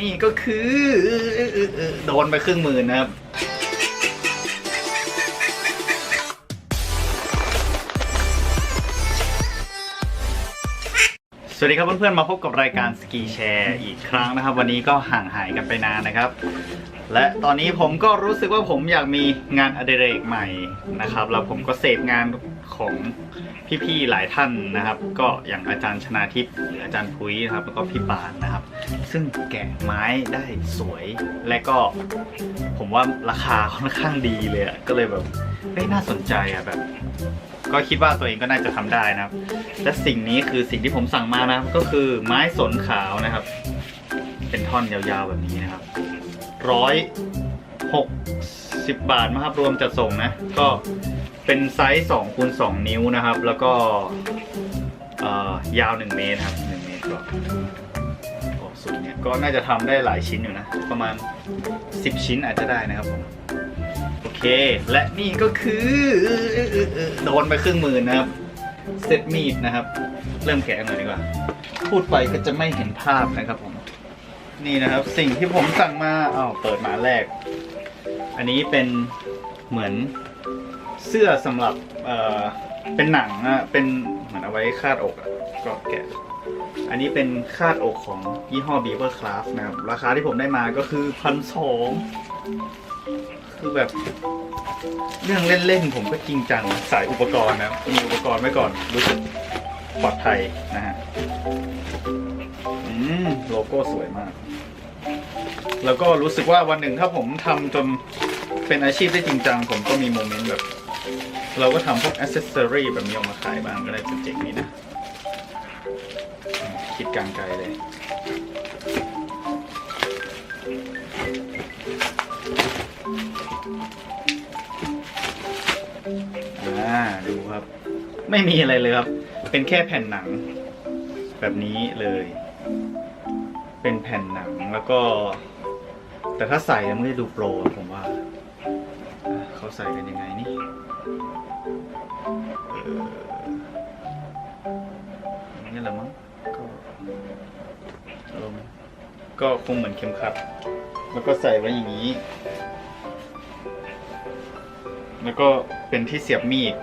นี่ก็คือโดนไปครึ่งหมื่นนะครับสวัสดีครับเพื่อนๆมาพบกับรายการสกีแชร์อีกครั้งนะครับ วันนี้ก็ห่างหายกันไปนานนะครับ และตอนนี้ผมก็รู้สึกว่าผมอยากมีงานอดิเรกใหม่นะครับ แล้วผมก็เสพงานของ พี่ๆหลายท่านนะครับ ก็อย่างอาจารย์ชนาทิพย์หรืออาจารย์พุ้ยนะครับ แล้วก็พี่ปานนะครับ ซึ่งแกะไม้ได้สวย และก็ผมว่าราคาค่อนข้างดีเลยอะก็เลยแบบเฮ้ยน่าสนใจอะแบบ ก็คิดว่าตัวเองก็น่าจะทำได้นะครับ และสิ่งนี้คือสิ่งที่ผมสั่งมานะครับ ก็คือไม้สนขาวนะครับ เป็นท่อนยาวๆแบบนี้นะครับร้อยหกสิบบาทนะครับรวมจัดส่งนะ ก็ เป็นไซส์สองคูณสองนิ้วนะครับ แล้วก็เอ่อยาวหนึ่งเมตรครับหนึ่งเมตรก็โอ้สุดเนี่ยก็น่าจะทำได้หลายชิ้นอยู่นะ ประมาณสิบชิ้นอาจจะได้นะครับผมโอเค และนี่ก็คือโดนไปครึ่งหมื่นนะครับเซตมีดนะครับ เริ่มแกะหน่อยดีกว่า พูดไปก็จะไม่เห็นภาพนะครับผม นี่นะครับสิ่งที่ผมสั่งมาอ้าวเปิดมาแรก อันนี้เป็นเหมือน เสื้อสำหรับเอ่อเป็นหนังอะเป็นเหมือนเอาไว้คาดอกอะก็แกะ อันนี้เป็นคาดอกของยี่ห้อ Beaver Craft นะครับ ราคาที่ผมได้มาก็คือพันสองคือแบบ เรื่องเล่นๆ ผมก็จริงจังสายอุปกรณ์นะมีอุปกรณ์ไว้ก่อนรู้สึกปลอดภัยนะฮะอืมโลโก้สวยมาก แล้วก็รู้สึกว่าวันหนึ่งถ้าผมทำจนเป็นอาชีพได้จริงจัง ผมก็มีโมเมนต์แบบ เราก็ทำพวกอ c เซสซอรีแบบนี้ออกมาขายบ้างก็ได้เจ๋งๆนี้นะ คิดกลางไกลเลยอ่าดูครับ ไม่มีอะไรเลยครับ เป็นแค่แผ่นหนัง แบบนี้เลย เป็นแผ่นหนังแล้วก็ แต่ถ้าใส่มันจะดูโปรผมว่า เขาใส่กันยังไงนี่นี่แหละมั้งก็อารมก็คงเหมือนเข็มขัด แล้วก็ใส่ไว้อย่างนี้ แล้วก็เป็นที่เสียบมีด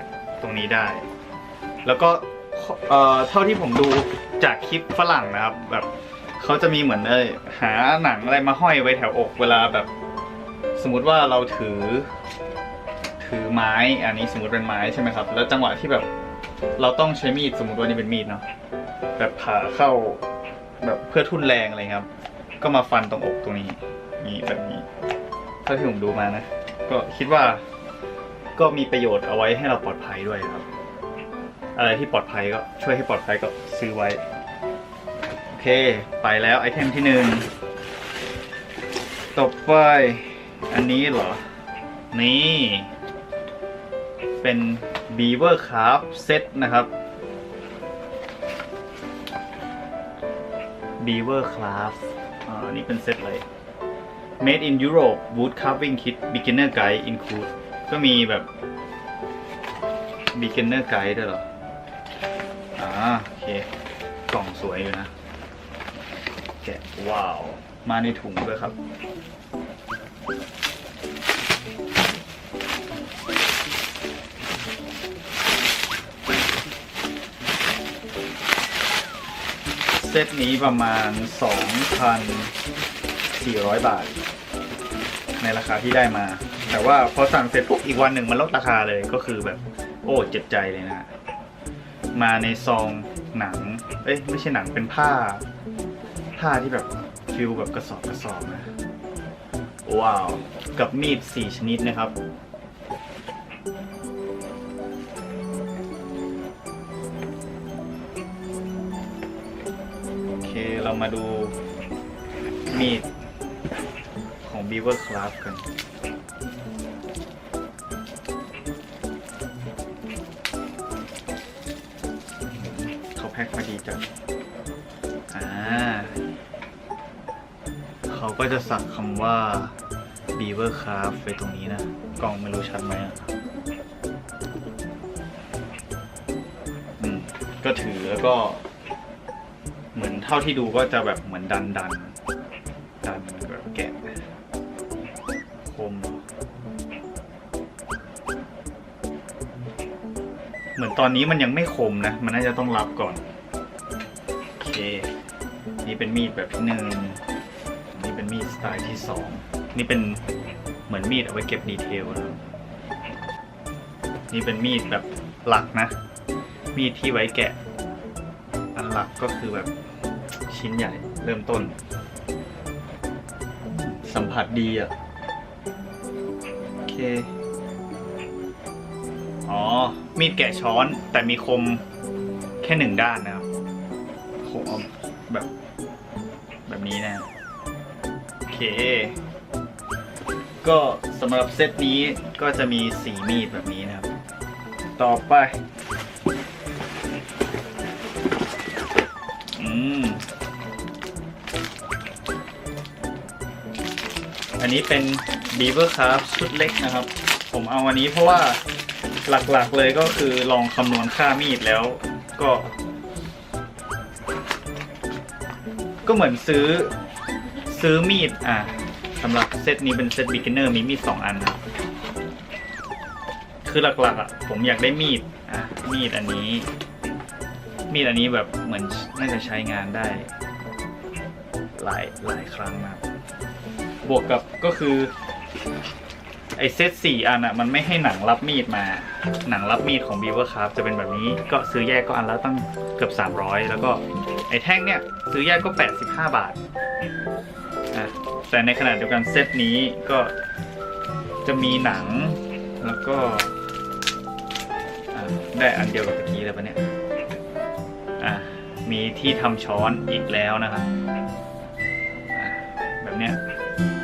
ตรงนี้ได้ แล้วก็เอ่อเท่าที่ผมดูจากคลิปฝรั่งนะครับแบบ เขาจะมีเหมือนเอยหาหนังอะไรมาห้อยไว้แถวอกเวลาแบบ สมมุติว่าเราถือ ถือไม้อันนี้สมมติเป็นไม้ใช่ไหมครับ แล้วจังหวะที่แบบ เราต้องใช้มีดสมมติว่านี่เป็นมีดเนาะแบบผ่าเข้าแบบเพื่อทุ่นแรงอะไรครับ ก็มาฟันตรงอกตรงนี้นี่แบบนี้เท่าที่ผมดูมานะ ก็คิดว่าก็มีประโยชน์เอาไว้ให้เราปลอดภัยด้วยครับ อะไรที่ปลอดภัยก็ช่วยให้ปลอดภัยก็ซื้อไว้ โอเค ไปแล้วไอเทมที่หนึ่งต่อไป อันนี้เหรอ นี่ เป็น Beaver Craft Set นะครับ Beaver Craft อ่าอันนี้เป็นเซตเลย Made in Europe Wood Carving Kit Beginner Guide include ก็มีแบบ beginner guide ด้วยเหรอ อ่า โอเค กล่องสวยอยู่นะ แกะว้าว มาในถุงด้วยครับ เซตนี้ประมาณ 2,400 บาท ในราคาที่ได้มา แต่ว่าพอสั่งเสร็จปุ๊บอีกวันหนึ่งมันลดราคาเลยก็คือแบบ โอ้เจ็บใจเลยนะ มาในซองหนัง เอ้ย ไม่ใช่หนังเป็นผ้า ผ้าที่แบบฟิลแบบกระสอบกระสอบนะ ว้าว กับมีดสี่ชนิดนะครับ โอเคเรามาดูมีดของ Beaver Craft กันเขาแพ็คมาดีจัง ก็จะสักคำว่า Beaver Craft ไปตรงนี้นะ กล่องไม่รู้ชัดไหมอะอืมก็ถือแล้วก็ เหมือนเท่าที่ดูก็จะแบบเหมือนดันดันกันแบบแกะคมเหมือนตอนนี้มันยังไม่คมนะ มันน่าจะต้องรับก่อน โอเค นี่เป็นมีดแบบที่หนึ่ง นี่เป็นมีดสไตล์ที่สองนี่เป็นเหมือนมีดเอาไว้เก็บดีเทลนะนี่เป็นมีดแบบหลักนะ มีดที่ไว้แกะ อันหลักก็คือแบบชิ้นใหญ่เริ่มต้น สัมผัสดีอะ โอเค อ๋อ มีดแกะช้อนแต่มีคมแค่หนึ่งด้านนะครับคมแบบ เค ก็สำหรับเซตนี้ก็จะมีสีมีดแบบนี้นะครับ ต่อไป อืม อันนี้เป็น Beaver Craft ชุดเล็กนะครับ ผมเอาอันนี้เพราะว่าหลักๆเลยก็คือลองคำนวณค่ามีดแล้วก็ ก็เหมือนซื้อ ซื้อมีด อะสำหรับเซตนี้เป็นเซต beginner มีมีดสองอันนะคือหลักๆอะผมอยากได้มีด อะ มีดอันนี้ มีดอันนี้แบบเหมือนน่าจะใช้งานได้ หลายหลายครั้งนะครับวกกับก็คือ ไอเซตสี่อันอะ มันไม่ให้หนังรับมีดมา หนังรับมีดของ Beaver Craft จะเป็นแบบนี้ก็ซื้อแยกก็อันละตั้งเกือบ 300 แล้วก็ไอแท่งเนี่ย ซื้อแยกก็ 85 บาท แต่ในขณะเดียวกันเซตนี้ก็จะมีหนังแล้วก็ได้อันเดียวกับเมื่อกี้เลยปะเนี่ยอะมีที่ทำช้อนอีกแล้วนะครับอะแบบเนี้ย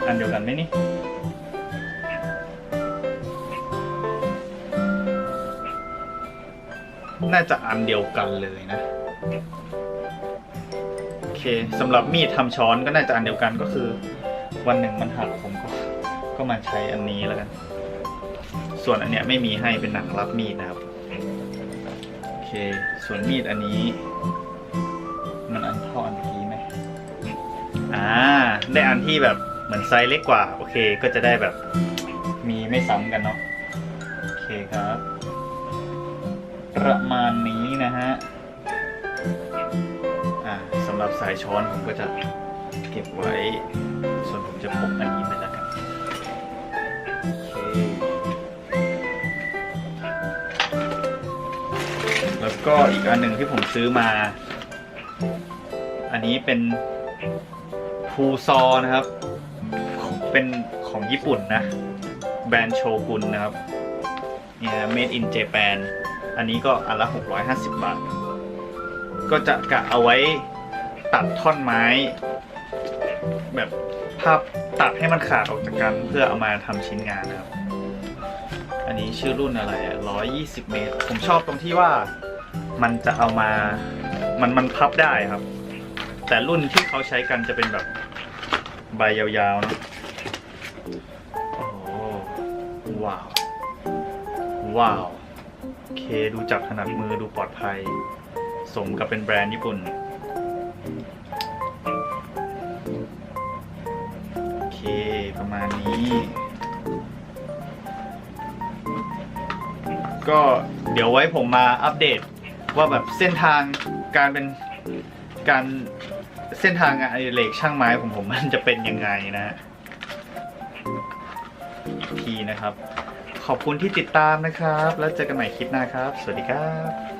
อันเดียวกันไหมนี่น่าจะอันเดียวกันเลยนะโอเคสำหรับมีดทำช้อนก็น่าจะอันเดียวกันก็คือ วันหนึ่งมันหักผมก็ก็มาใช้อันนี้แล้วกัน ส่วนอันเนี้ยไม่มีให้เป็นหนังรับมีดนะครับ โอเค ส่วนมีดอันนี้ มันอันท่อันเมื่อกี้ไหมอ่า ได้อันที่แบบเหมือนไซส์เล็กกว่า โอเค ก็จะได้แบบมีไม่ซ้ำกันเนาะ โอเคครับ ประมาณนี้นะฮะ อ่าสำหรับสายช้อนผมก็จะเก็บไว้ จะพกอันนี้ไปแล้วกันแล้วก็อีกอันหนึ่งที่ผมซื้อมา อันนี้เป็นฟูซอนะครับ เป็นของญี่ปุ่นนะ แบรนด์โชกุนนะครับ เนี่ย made in Japan อันนี้ก็อันละ 650 บาท ก็จะกะเอาไว้ตัดท่อนไม้ แบบ ภาพตัดให้มันขาดออกจากกันเพื่อเอามาทำชิ้นงานนะครับ อันนี้ชื่อรุ่นอะไรอะ120เมตร ผมชอบตรงที่ว่ามันจะเอามา มันมันพับได้ครับ แต่รุ่นที่เขาใช้กันจะเป็นแบบใบยาวๆนะโอ้ว้าว ว้าว โอเคดูจับถนัดมือดูปลอดภัย สมกับเป็นแบรนด์ญี่ปุ่น ประมาณนี้ ก็เดี๋ยวไว้ผมมาอัปเดตว่าแบบเส้นทางการเป็นการเส้นทางงานอดิเรกช่างไม้ของผมมันจะเป็นยังไงนะฮะอีกทีนะครับ ขอบคุณที่ติดตามนะครับ แล้วเจอกันใหม่คลิปหน้าครับ สวัสดีครับ